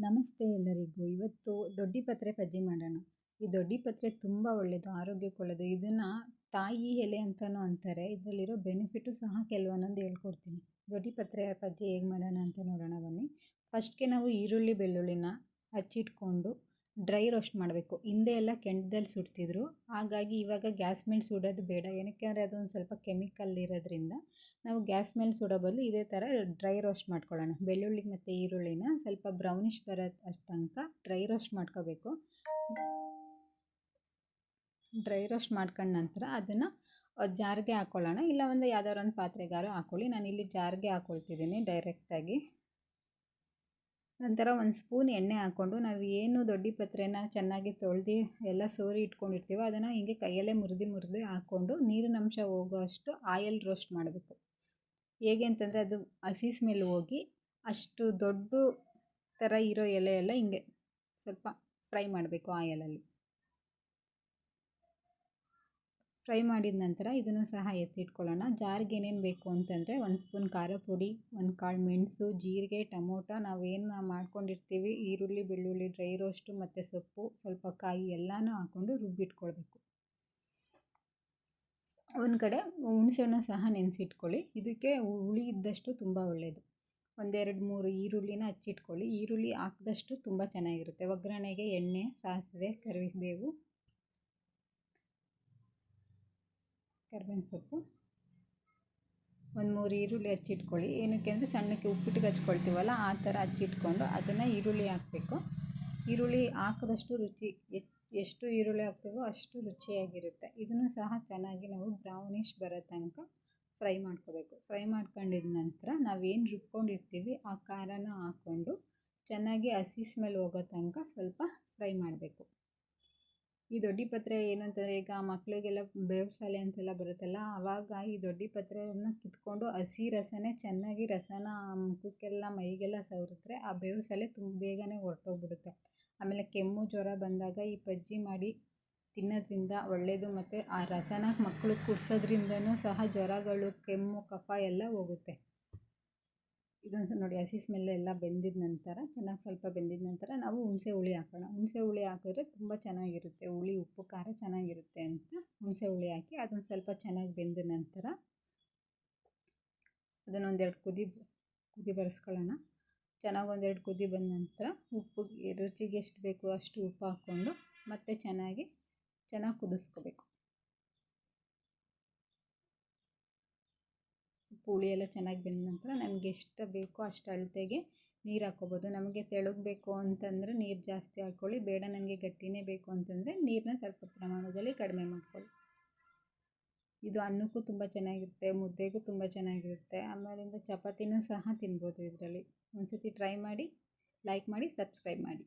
ನಮಸ್ತೆ ಎಲ್ಲರಿಗೂ. ಇವತ್ತು ದೊಡ್ಡಿ ಪತ್ರೆ ಮಾಡೋಣ. ಈ ದೊಡ್ಡಿ ಪತ್ರೆ ತುಂಬ ಒಳ್ಳೆಯದು ಆರೋಗ್ಯಕ್ಕೆ ಒಳ್ಳೆಯದು ಇದನ್ನು ತಾಯಿ ಎಲೆ ಅಂತಲೂ ಅಂತಾರೆ. ಇದರಲ್ಲಿರೋ ಬೆನಿಫಿಟ್ಟು ಸಹ ಕೆಲವೊಂದೊಂದು ಹೇಳ್ಕೊಡ್ತೀನಿ. ದೊಡ್ಡಿ ಪತ್ರೆ ಬಜ್ಜಿ ಹೇಗೆ ಮಾಡೋಣ ಅಂತ ನೋಡೋಣ ಬನ್ನಿ. ಫಸ್ಟ್ಗೆ ನಾವು ಈರುಳ್ಳಿ, ಬೆಳ್ಳುಳ್ಳಿನ ಹಚ್ಚಿಟ್ಕೊಂಡು ಡ್ರೈ ರೋಸ್ಟ್ ಮಾಡಬೇಕು. ಹಿಂದೆ ಎಲ್ಲ ಕೆಂಡದಲ್ಲಿ ಸುಡ್ತಿದ್ರು. ಹಾಗಾಗಿ ಇವಾಗ ಗ್ಯಾಸ್ ಮೇಲೆ ಸುಡೋದು ಬೇಡ. ಏನಕ್ಕೆ ಅಂದರೆ ಅದೊಂದು ಸ್ವಲ್ಪ ಕೆಮಿಕಲ್ ಇರೋದ್ರಿಂದ ನಾವು ಗ್ಯಾಸ್ ಮೇಲೆ ಸುಡೋ ಬದಲು ಇದೇ ಥರ ಡ್ರೈ ರೋಸ್ಟ್ ಮಾಡ್ಕೊಳ್ಳೋಣ. ಬೆಳ್ಳುಳ್ಳಿ ಮತ್ತು ಈರುಳ್ಳಿನ ಸ್ವಲ್ಪ ಬ್ರೌನಿಷ್ ಬರೋ ಅಷ್ಟು ತನಕ ಡ್ರೈ ರೋಸ್ಟ್ ಮಾಡ್ಕೋಬೇಕು. ಡ್ರೈ ರೋಸ್ಟ್ ಮಾಡ್ಕೊಂಡ ನಂತರ ಅದನ್ನು ಜಾರ್ಗೆ ಹಾಕ್ಕೊಳ್ಳೋಣ ಇಲ್ಲ ಒಂದು ಯಾವ್ದಾದ್ರು ಒಂದು ಪಾತ್ರೆಗಾರು ಹಾಕ್ಕೊಳ್ಳಿ ನಾನು ಇಲ್ಲಿ ಜಾರ್ಗೆ ಹಾಕ್ಕೊಳ್ತಿದ್ದೀನಿ ಡೈರೆಕ್ಟಾಗಿ. ನಂತರ ಒಂದು ಸ್ಪೂನ್ ಎಣ್ಣೆ ಹಾಕ್ಕೊಂಡು ನಾವು ಏನು ದೊಡ್ಡಿ ಪತ್ರೆನ ಚೆನ್ನಾಗಿ ತೊಳೆದು ಎಲ್ಲ ಸೋರಿ ಇಟ್ಕೊಂಡಿರ್ತೀವೋ ಅದನ್ನು ಹಿಂಗೆ ಕೈಯಲ್ಲೇ ಮುರಿದು ಮುರಿದು ಹಾಕ್ಕೊಂಡು ನೀರಿನ ಅಂಶ ಹೋಗೋ ಅಷ್ಟು ಆಯಲ್ ರೋಸ್ಟ್ ಮಾಡಬೇಕು. ಹೇಗೆ ಅಂತಂದರೆ ಅದು ಹಸಿ ಸ್ಮೆಲ್ ಹೋಗಿ ಅಷ್ಟು ದೊಡ್ಡ ಥರ ಇರೋ ಎಲೆ ಎಲ್ಲ ಹಿಂಗೆ ಸ್ವಲ್ಪ ಫ್ರೈ ಮಾಡಬೇಕು ಆಯಲಲ್ಲಿ ಫ್ರೈ ಮಾಡಿದ ನಂತರ ಇದನ್ನು ಸಹ ಎತ್ತಿಟ್ಕೊಳ್ಳೋಣ. ಜಾರ್ಗೆ ಏನೇನು ಬೇಕು ಅಂತಂದರೆ ಒಂದು ಸ್ಪೂನ್ ಖಾರ ಪುಡಿ, ಒಂದು ಕಾಳು ಮೆಣಸು, ಜೀರಿಗೆ, ಟೊಮೊಟೊ ನಾವೇನು ಮಾಡ್ಕೊಂಡಿರ್ತೀವಿ ಈರುಳ್ಳಿ, ಬೆಳ್ಳುಳ್ಳಿ, ಡ್ರೈ ರೋಸ್ಟು ಮತ್ತು ಸೊಪ್ಪು, ಸ್ವಲ್ಪ ಕಾಯಿ ಎಲ್ಲನೂ ಹಾಕ್ಕೊಂಡು ರುಬ್ಬಿಟ್ಕೊಳ್ಬೇಕು. ಒಂದು ಕಡೆ ಹುಣಸೆಹಣ್ಣು ಸಹ ನೆನೆಸಿಟ್ಕೊಳ್ಳಿ. ಇದಕ್ಕೆ ಹುಳಿ ಇದ್ದಷ್ಟು ತುಂಬ ಒಳ್ಳೆಯದು ಒಂದೆರಡು ಮೂರು ಈರುಳ್ಳಿನ ಹಚ್ಚಿಟ್ಕೊಳ್ಳಿ. ಈರುಳ್ಳಿ ಹಾಕಿದಷ್ಟು ತುಂಬ ಚೆನ್ನಾಗಿರುತ್ತೆ. ಒಗ್ಗರಣೆಗೆ ಎಣ್ಣೆ, ಸಾಸಿವೆ, ಕರಿಬೇವು ಕರ್ಬೇವಿನ ಸೊಪ್ಪು. ಒಂದು ಮೂರು ಈರುಳ್ಳಿ ಹಚ್ಚಿಟ್ಕೊಳ್ಳಿ. ಏನಕ್ಕೆ ಅಂದರೆ ಸಣ್ಣಕ್ಕೆ ಉಪ್ಪಿಟ್ಟಿಗೆ ಹಚ್ಕೊಳ್ತೀವಲ್ಲ, ಆ ಥರ ಹಚ್ಚಿಟ್ಕೊಂಡು ಅದನ್ನು ಈರುಳ್ಳಿ ಹಾಕಬೇಕು. ಈರುಳ್ಳಿ ಹಾಕಿದಷ್ಟು ರುಚಿ ಎಷ್ಟು ಈರುಳ್ಳಿ ಹಾಕ್ತೀವೋ ಅಷ್ಟು ರುಚಿಯಾಗಿರುತ್ತೆ. ಇದನ್ನು ಸಹ ಚೆನ್ನಾಗಿ ನಾವು ಬ್ರೌನಿಷ್ ಬರೋ ತನಕ ಫ್ರೈ ಮಾಡ್ಕೋಬೇಕು. ಫ್ರೈ ಮಾಡ್ಕೊಂಡಿದ ನಂತರ ನಾವೇನು ರುಬ್ಕೊಂಡಿರ್ತೀವಿ, ಆ ಖಾರನ ಹಾಕ್ಕೊಂಡು ಚೆನ್ನಾಗಿ ಹಸಿ ಸ್ಮೆಲ್ ಹೋಗೋ ತನಕ ಸ್ವಲ್ಪ ಫ್ರೈ ಮಾಡಬೇಕು. ಈ ದೊಡ್ಡ ಪತ್ರೆ ಏನು ಅಂತಂದರೆ ಈಗ ಮಕ್ಕಳಿಗೆಲ್ಲ ಬೇವ್ಸಾಲೆ ಅಂತೆಲ್ಲ ಬರುತ್ತಲ್ಲ ಆವಾಗ ಈ ದೊಡ್ಡ ಪತ್ರೆಯನ್ನು ಕಿತ್ಕೊಂಡು ಹಸಿ ರಸನೇ ಚೆನ್ನಾಗಿ ರಸನ ಮುಖಕ್ಕೆಲ್ಲ ಮೈಗೆಲ್ಲ ಸವರಿದ್ರೆ ಆ ಬೇವ್ಸಾಲೆ ತುಂಬ ಬೇಗನೆ ಹೊರಟೋಗ್ಬಿಡುತ್ತೆ. ಆಮೇಲೆ ಕೆಮ್ಮು ಜ್ವರ ಬಂದಾಗ ಈ ಬಜ್ಜಿ ಮಾಡಿ ತಿನ್ನೋದ್ರಿಂದ ಒಳ್ಳೆಯದು ಮತ್ತು ಆ ರಸನ ಮಕ್ಕಳು ಕುಡಿಸೋದ್ರಿಂದನೂ ಸಹ ಜ್ವರಗಳು, ಕೆಮ್ಮು, ಕಫ ಎಲ್ಲ ಹೋಗುತ್ತೆ. ಇದೊಂದು ನೋಡಿ ಹಸಿ ಸ್ಮೆಲ್ ಎಲ್ಲ ಬೆಂದಿದ ನಂತರ, ಚೆನ್ನಾಗಿ ಸ್ವಲ್ಪ ಬೆಂದಿದ ನಂತರ ನಾವು ಹುಣಸೆ ಹುಳಿ ಹಾಕೋಣ. ಹುಣಸೆ ಹುಳಿ ಹಾಕಿದ್ರೆ ತುಂಬ ಚೆನ್ನಾಗಿರುತ್ತೆ. ಹುಳಿ, ಉಪ್ಪು, ಖಾರ ಚೆನ್ನಾಗಿರುತ್ತೆ ಅಂತ ಹುಣಸೆ ಹುಳಿ ಹಾಕಿ ಅದೊಂದು ಸ್ವಲ್ಪ ಚೆನ್ನಾಗಿ ಬೆಂದ ನಂತರ ಅದನ್ನೊಂದೆರಡು ಕುದಿ ಕುದಿ ಬರೆಸ್ಕೊಳ್ಳೋಣ. ಚೆನ್ನಾಗಿ ಒಂದೆರಡು ಕುದಿ ಬಂದ ನಂತರ ಉಪ್ಪು, ರುಚಿಗೆ ಎಷ್ಟು ಬೇಕು ಅಷ್ಟು ಉಪ್ಪು ಹಾಕ್ಕೊಂಡು ಮತ್ತೆ ಚೆನ್ನಾಗಿ ಚೆನ್ನಾಗಿ ಕುದಿಸ್ಕೋಬೇಕು. ಹುಳಿ ಎಲ್ಲ ಚೆನ್ನಾಗಿ ಬೆಂದ ನಂತರ ನಮಗೆ ಎಷ್ಟು ಬೇಕೋ ಅಷ್ಟು ಅಳತೆಗೆ ನೀರು ಹಾಕ್ಕೋಬೋದು ನಮಗೆ ತೆಳುಗಬೇಕು ಅಂತಂದರೆ ನೀರು ಜಾಸ್ತಿ ಹಾಕ್ಕೊಳ್ಳಿ ಬೇಡ ನನಗೆ ಗಟ್ಟಿನೇ ಬೇಕು ಅಂತಂದರೆ ನೀರನ್ನ ಸ್ವಲ್ಪ ಪ್ರಮಾಣದಲ್ಲಿ ಕಡಿಮೆ ಮಾಡ್ಕೊಳ್ಳಿ. ಇದು ಅನ್ನಕ್ಕೂ ತುಂಬ ಚೆನ್ನಾಗಿರುತ್ತೆ, ಮುದ್ದೆಗೂ ತುಂಬ ಚೆನ್ನಾಗಿರುತ್ತೆ. ಆಮೇಲಿಂದ ಚಪಾತಿನೂ ಸಹ ತಿನ್ಬೋದು ಇದರಲ್ಲಿ. ಒಂದು ಸತಿ ಟ್ರೈ ಮಾಡಿ ಲೈಕ್ ಮಾಡಿ ಸಬ್ಸ್ಕ್ರೈಬ್ ಮಾಡಿ.